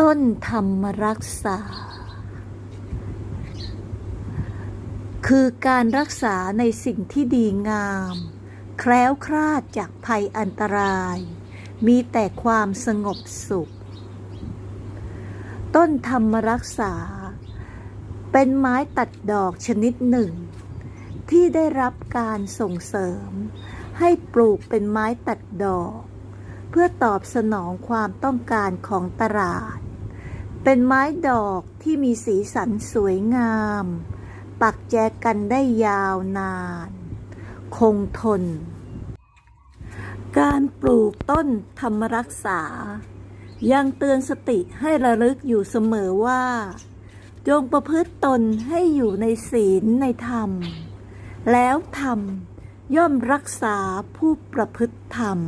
ต้นธรรมรักษา คือการรักษาในสิ่งที่ดีงาม แคล้วคลาดจากภัยอันตราย มีแต่ความสงบสุข ต้นธรรมรักษา เป็นไม้ตัดดอกชนิดหนึ่ง ที่ได้รับการส่งเสริม ให้ปลูกเป็นไม้ตัดดอกเพื่อตอบสนองความต้องการของตลาด เป็นไม้ดอกที่มีสีสันสวยงาม ปักแจกันได้ยาวนาน คงทน การปลูกต้นธรรมรักษา ยังเตือนสติให้ระลึกอยู่เสมอว่า จงประพฤติตนให้อยู่ในศีลในธรรม แล้วธรรมย่อมรักษาผู้ประพฤติธรรม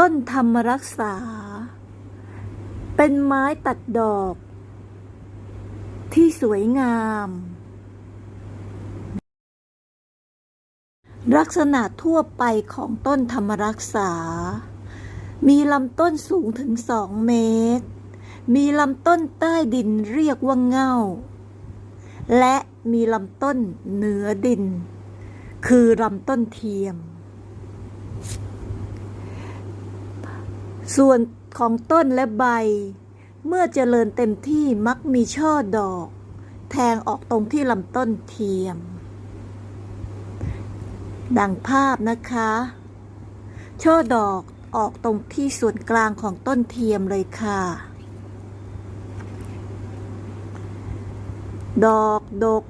ต้นธรรมรักษา เป็นไม้ตัดดอก ที่สวยงาม ลักษณะทั่วไปของต้นธรรมรักษา มีลำต้นสูงถึงสองเมตร มีลำต้นใต้ดินเรียกว่าเง่า และมีลำต้นเหนือดิน คือลำต้นเทียม ส่วนของต้นและใบ เมื่อเจริญเต็มที่มักมีช่อดอก แทงออกตรงที่ลำต้นเทียม ดังภาพนะคะ ช่อดอกออกตรงที่ส่วนกลางของต้นเทียมเลยค่ะ ดอกดก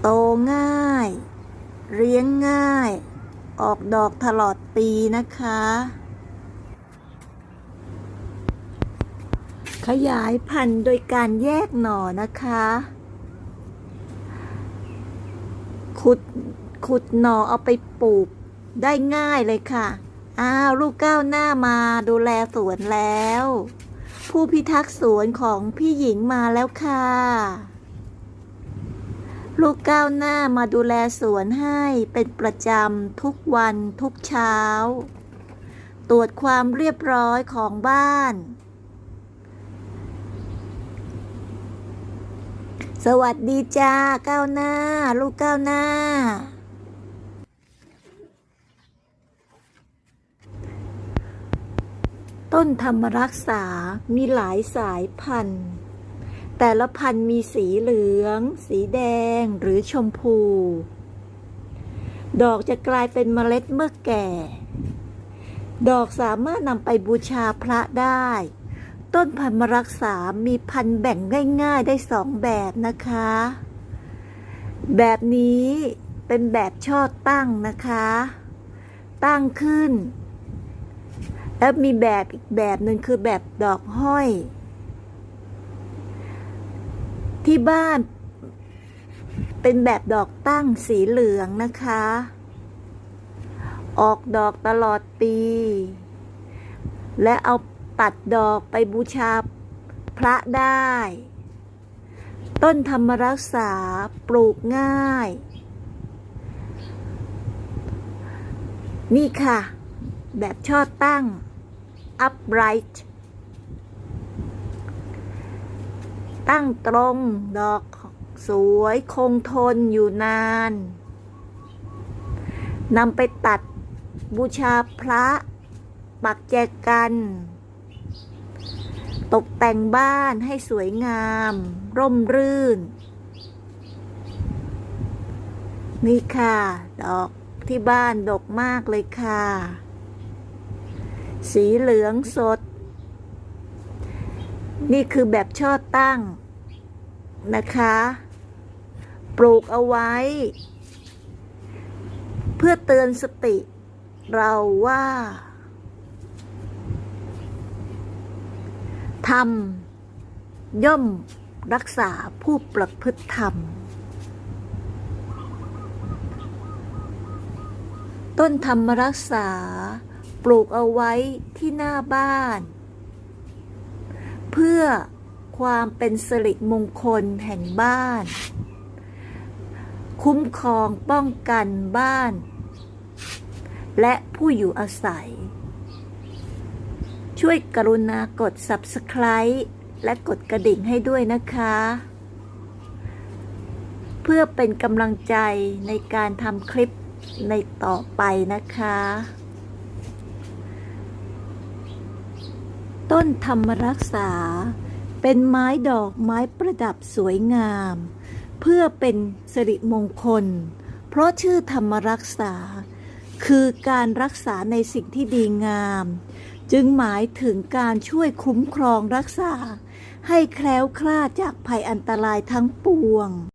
โตง่าย เลี้ยงง่าย ออกดอกตลอดปีนะคะ ขยายพันธุ์โดยการแยกหน่อนะคะ ขุดขุดหน่อเอาไปปลูกได้ง่ายเลยค่ะ อ้าวลูกก้าวหน้ามาดูแลสวนแล้ว ผู้พิทักษ์สวนของพี่หญิงมาแล้วค่ะ ลูกก้าวหน้ามาดูแลสวนให้เป็นประจำทุกวันทุกเช้า ตรวจความเรียบร้อยของบ้าน สวัสดีจ้าก้าวหน้า ลูกก้าวหน้า ต้นธรรมรักษามีหลายสายพันธุ์ แต่ละพันธุ์มีสีเหลือง สีแดงหรือชมพู ดอกจะกลายเป็นเมล็ดเมื่อแก่ ดอกสามารถนำไปบูชาพระได้ ต้นพันธุ์มรักษามีพันธุ์แบ่งง่ายๆได้สองแบบนะคะ แบบนี้เป็นแบบช่อตั้งนะคะ ตั้งขึ้น แล้วมีแบบอีกแบบหนึ่งคือแบบดอกห้อย ที่บ้าน เป็นแบบดอกตั้งสีเหลืองนะคะ ออกดอกตลอดปี และเอาตัดดอกไปบูชาพระได้ ต้นธรรมรักษาปลูกง่าย นี่ค่ะ แบบช่อตั้ง upright ตั้งตรง ดอกสวยคงทนอยู่นานนำไปตัดบูชาพระ ปักแจกัน ตกแต่งบ้านให้สวยงาม ร่มรื่น นี่ค่ะ ดอกที่บ้านดกมากเลยค่ะ สีเหลืองสด นี่คือแบบช่อตั้งนะคะ ปลูกเอาไว้ เพื่อเตือนสติ เราว่าธรรม ย่อมรักษาผู้ประพฤติธรรม ต้นธรรมรักษา ปลูกเอาไว้ที่หน้าบ้าน เพื่อความเป็นสิริมงคลแห่งบ้าน คุ้มครองป้องกันบ้าน และผู้อยู่อาศัย ช่วยกรุณากด subscribe และกดกระดิ่งให้ด้วยนะคะ เพื่อเป็นกำลังใจในการทำคลิปในต่อไปนะคะ ต้นธรรมรักษา เป็นไม้ดอกไม้ประดับสวยงาม เพื่อเป็นสิริมงคล เพราะชื่อธรรมรักษา คือการรักษาในสิ่งที่ดีงาม จึงหมายถึงการช่วยคุ้มครองรักษา ให้แคล้วคลาดจากภัยอันตรายทั้งปวง